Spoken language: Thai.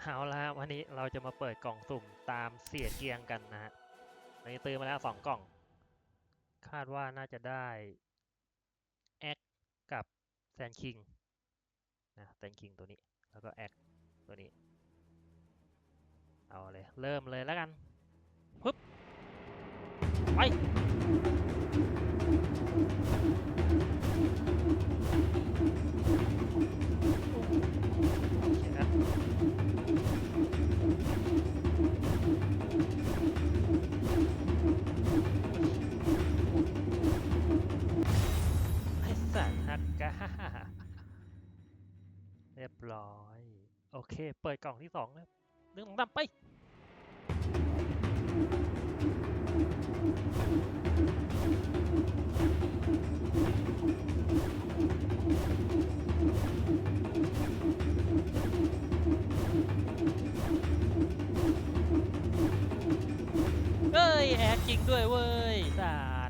เอาละวันนี้เราจะมาเปิดกล่องสุ่มตามเสียเกียงกันนะฮะวันนี้ซื้อมาแล้วสองกล่อง คาดว่าน่าจะได้แอคกับแซนคิงนะแซนคิงตัวนี้ แล้วก็แอคตัวนี้ เอาเลย เริ่มเลยแล้วกันปึ๊บไป สัตว์ฮักกาเรียบร้อย โอเค เปิดกล่องที่สองนะหนึ่งสองสามไปเอ้ย แอดจริงด้วยเว้ยสา